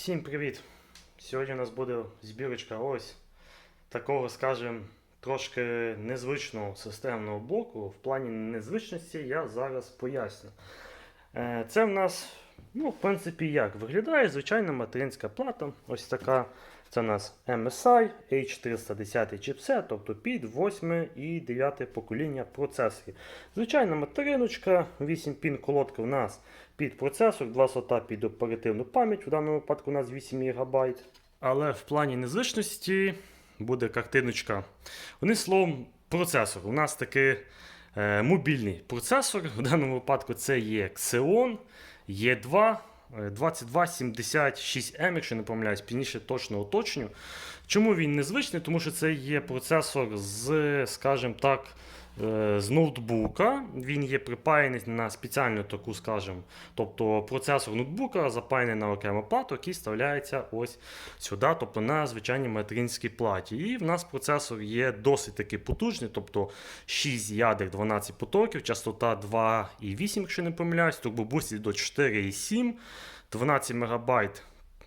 Всім привіт! Сьогодні у нас буде збірочка ось такого, скажімо, трошки незвичного системного блоку. В плані незвичності я зараз поясню. Е, Це в нас, ну, в принципі, як виглядає звичайна материнська плата. Ось така. Це у нас MSI H410 чіпсет, тобто під 8 і 9 покоління процесорів. Звичайна материночка, 8 пін колодка у нас під процесор, 2 слота під оперативну пам'ять, в даному випадку у нас 8 ГБ. Але в плані незвичності буде картиночка. Вони словом, процесор. У нас такий е, мобільний процесор. В даному випадку це є Xeon E2 е, 2276M, якщо не помиляюсь, пізніше точно уточню. Чому він незвичний? Тому що це є процесор з, скажімо так, е, з ноутбука. Він є припаяний на спеціальну таку, скажімо, тобто процесор ноутбука запаяний на окрему плату, який вставляється ось сюди, тобто на звичайній материнській платі. І в нас процесор є досить таки потужний, тобто 6 ядер, 12 потоків, частота 2,8, якщо не помиляюсь, турбобустить до 4,7, 12 МБ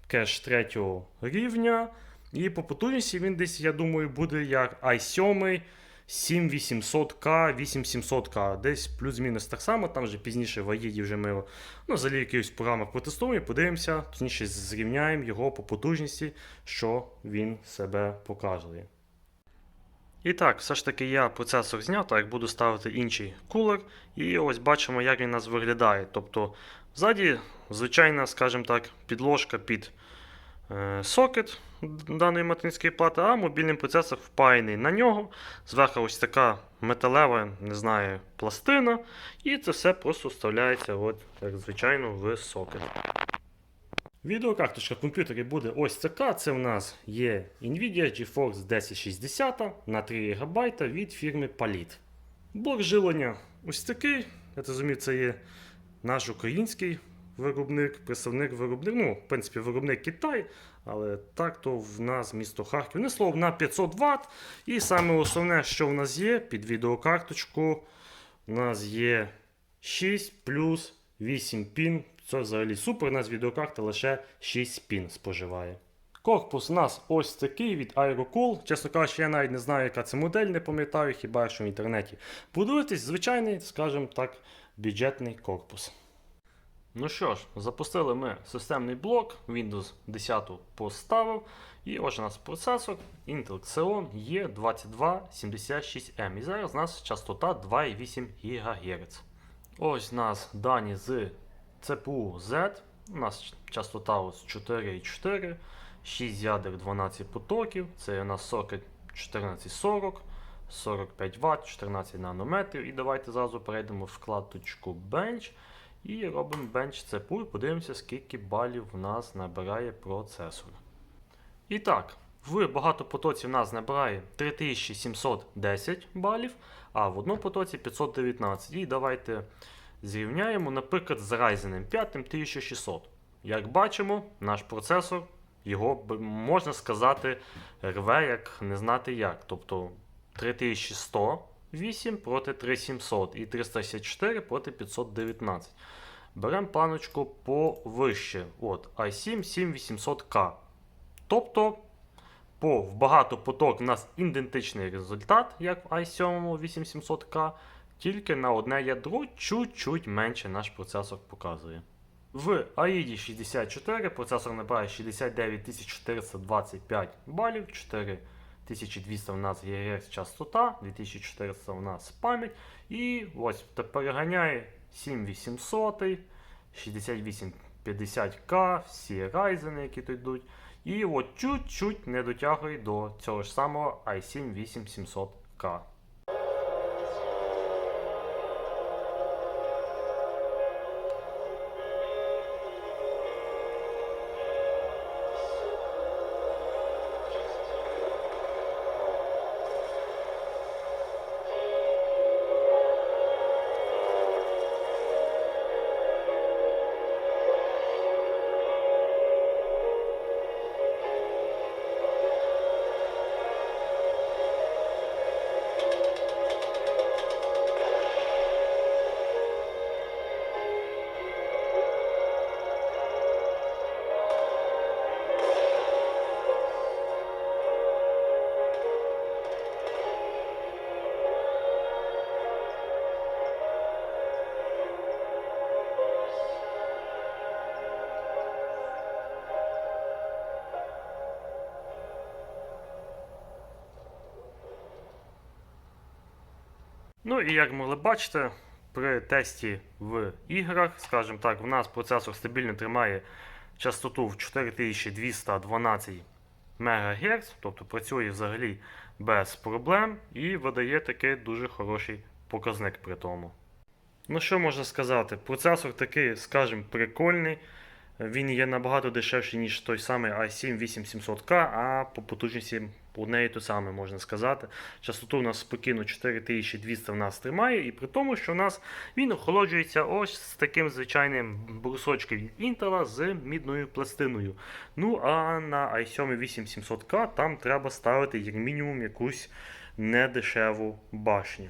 кеш третього рівня. І по потужності він десь, я думаю, буде як i7 7800К, 8700К, десь плюс-мінус так само, там вже пізніше в AID вже ми ну, взагалі якихось програмах протестуємо подивимося, точніше зрівняємо його по потужності, що він себе показує. І так, все ж таки я процесор зняв, так як буду ставити інший кулер. І ось бачимо, як він у нас виглядає. Тобто, ззаді звичайна, скажімо так, підложка під сокет даної материнської плати, а мобільний процесор впаяний на нього. Зверху ось така металева, не знаю, пластина. І це все просто вставляється, от, як звичайно, в сокет. Відеокарточка в комп'ютері буде ось така. Це в нас є Nvidia GeForce 1060 на 3 ГБ від фірми Palit. Блок жилення ось такий. Я розумію, це є наш український виробник, представник виробник. Ну, в принципі, виробник Китай, але так то в нас місто Харків. Не слово на 500 Вт. І саме основне, що в нас є під відеокарточку, у нас є 6 плюс 8 пін. Це взагалі супер. У нас відеокарта лише 6 пін споживає. Корпус у нас ось такий від Aerocool. Чесно кажучи, я навіть не знаю, яка це модель, не пам'ятаю, хіба що в інтернеті. Подивитись, звичайний, скажімо так, бюджетний корпус. Ну що ж, запустили ми системний блок, Windows 10 поставив. І ось у нас процесор Intel Xeon E2276M. І зараз у нас частота 2,8 ГГц. Ось у нас дані з CPU Z. У нас частота ось 4,4, 6 ядер 12 потоків. Це у нас сокет 1440, 45 Вт, 14 нанометрів. І давайте зразу перейдемо в вкладочку Bench. І робимо Bench CPU і подивимося, скільки балів в нас набирає процесор. І так, в багатопотоці в нас набирає 3710 балів, а в одному потоці 519. І давайте зрівняємо, наприклад, з Ryzen 5 1600. Як бачимо, наш процесор, його можна сказати, рве як не знати як. Тобто 3108 проти 3700 і 364 проти 519. Беремо планочку повище. От, i7 7800K. Тобто, по в багатопоток у нас ідентичний результат, як в i7 8700K, тільки на одне ядро чуть-чуть менше наш процесор показує. В AID 64 процесор набирає 69425 балів, 4212 ГГц частота, 2400 у нас пам'ять. І ось переганяє 7800, 6850К, всі Ryzen, які тут йдуть. І от чуть-чуть не дотягує до цього ж самого i7 8700K. Ну і як могли бачити, при тесті в іграх, скажімо так, в нас процесор стабільно тримає частоту в 4212 МГц, тобто працює взагалі без проблем і видає такий дуже хороший показник при тому. Ну що можна сказати? Процесор такий, скажімо, прикольний. Він є набагато дешевший, ніж той самий i7 8700K, а по потужності одне і те саме можна сказати. Частоту у нас спокійно 4200 в нас тримає, і при тому, що в нас він охолоджується ось з таким звичайним брусочком від Intel з мідною пластиною. Ну а на i7 8700K там треба ставити як мінімум якусь недешеву башню.